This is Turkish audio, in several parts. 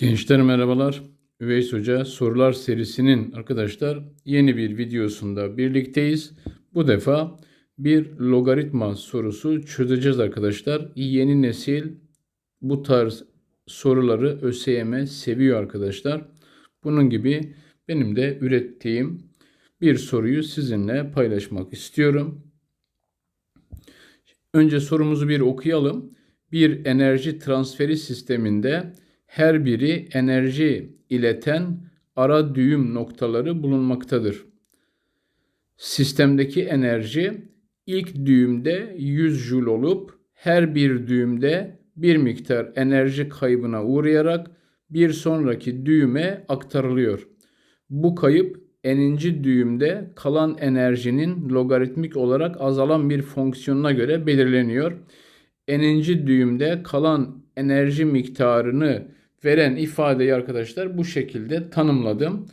Gençler merhabalar. Üveys Hoca sorular serisinin arkadaşlar yeni bir videosunda birlikteyiz. Bu defa bir logaritma sorusu çözeceğiz arkadaşlar. Yeni nesil bu tarz soruları ÖSYM seviyor arkadaşlar. Bunun gibi benim de ürettiğim bir soruyu sizinle paylaşmak istiyorum. Önce sorumuzu bir okuyalım. Bir enerji transferi sisteminde her biri enerji ileten ara düğüm noktaları bulunmaktadır. Sistemdeki enerji ilk düğümde 100 Joule olup her bir düğümde bir miktar enerji kaybına uğrayarak bir sonraki düğüme aktarılıyor. Bu kayıp eninci düğümde kalan enerjinin logaritmik olarak azalan bir fonksiyonuna göre belirleniyor. Eninci düğümde kalan enerji miktarını veren ifadeyi arkadaşlar bu şekilde tanımladım.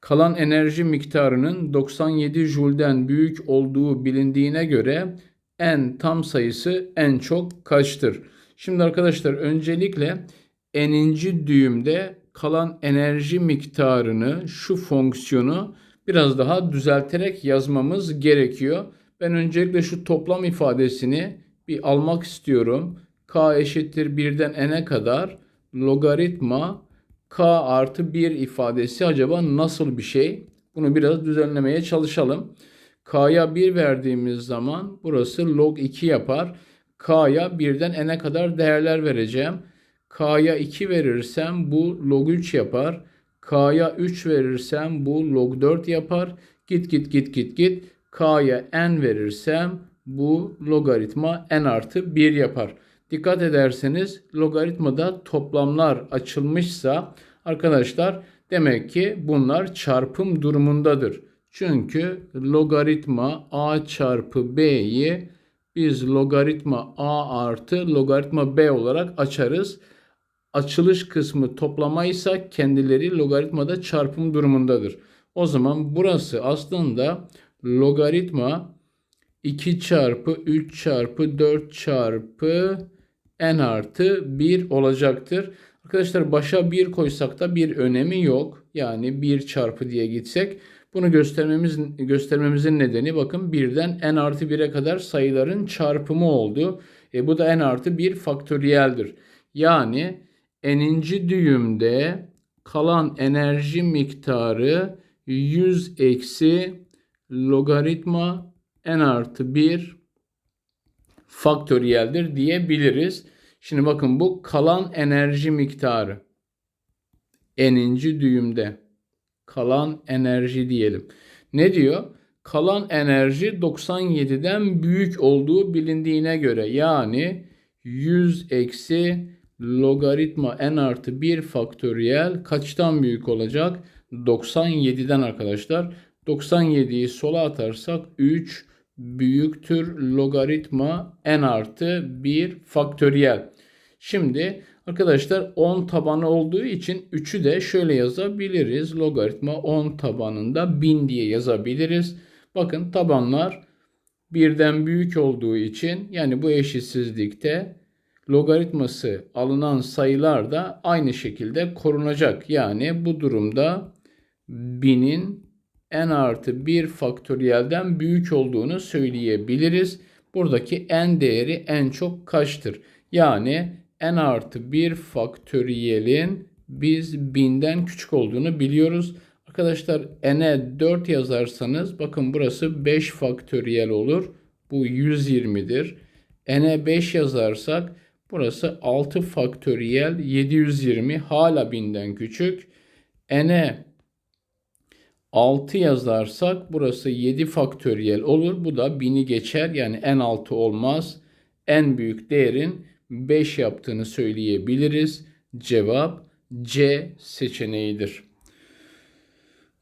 Kalan enerji miktarının 97 Joule'den büyük olduğu bilindiğine göre n tam sayısı en çok kaçtır? Şimdi arkadaşlar öncelikle n'inci düğümde kalan enerji miktarını şu fonksiyonu biraz daha düzelterek yazmamız gerekiyor. Ben öncelikle şu toplam ifadesini bir almak istiyorum. k eşittir 1'den n'e kadar logaritma k artı 1 ifadesi acaba nasıl bir şey? Bunu biraz düzenlemeye çalışalım. K'ya 1 verdiğimiz zaman burası log 2 yapar. K'ya 1'den n'e kadar değerler vereceğim. K'ya 2 verirsem bu log 3 yapar. K'ya 3 verirsem bu log 4 yapar. Git git git git git. K'ya n verirsem bu logaritma n artı 1 yapar. Dikkat ederseniz logaritmada toplamlar açılmışsa arkadaşlar demek ki bunlar çarpım durumundadır. Çünkü logaritma a çarpı b'yi biz logaritma a artı logaritma b olarak açarız. Açılış kısmı toplamaysa kendileri logaritmada çarpım durumundadır. O zaman burası aslında logaritma 2 çarpı 3 çarpı 4 çarpı n artı 1 olacaktır. Arkadaşlar başa 1 koysak da bir önemi yok. Yani 1 çarpı diye gitsek bunu göstermemiz göstermemizin nedeni bakın 1'den n artı 1'e kadar sayıların çarpımı oldu. E, bu da n artı 1 faktöriyeldir. Yani n'inci düğümde kalan enerji miktarı 100 eksi logaritma n artı 1 faktöriyeldir diyebiliriz. Şimdi bakın bu kalan enerji miktarı. N'inci düğümde kalan enerji diyelim. Ne diyor? Kalan enerji 97'den büyük olduğu bilindiğine göre yani 100 eksi logaritma n artı 1 faktöriyel kaçtan büyük olacak? 97'den arkadaşlar. 97'yi sola atarsak 3 büyüktür logaritma n artı 1 faktöriyel. Şimdi arkadaşlar 10 tabanı olduğu için 3'ü de şöyle yazabiliriz. Logaritma 10 tabanında 1000 diye yazabiliriz. Bakın tabanlar birden büyük olduğu için yani bu eşitsizlikte logaritması alınan sayılar da aynı şekilde korunacak. Yani bu durumda 1000'in n artı 1 faktöriyelden büyük olduğunu söyleyebiliriz. Buradaki n değeri en çok kaçtır? Yani n artı 1 faktöriyelin biz 1000'den küçük olduğunu biliyoruz. Arkadaşlar n'e 4 yazarsanız bakın burası 5 faktöriyel olur. Bu 120'dir. n'e 5 yazarsak burası 6 faktöriyel 720 hala 1000'den küçük. n'e 6 yazarsak burası 7 faktöriyel olur. Bu da 1000'i geçer. Yani en altı olmaz. En büyük değerin 5 yaptığını söyleyebiliriz. Cevap C seçeneğidir.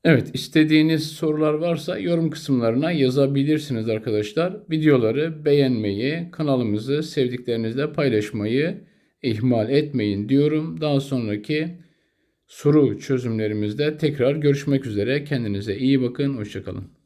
Evet istediğiniz sorular varsa yorum kısımlarına yazabilirsiniz arkadaşlar. Videoları beğenmeyi, kanalımızı sevdiklerinizle paylaşmayı ihmal etmeyin diyorum. Daha sonraki soru çözümlerimizde tekrar görüşmek üzere. Kendinize iyi bakın. Hoşçakalın.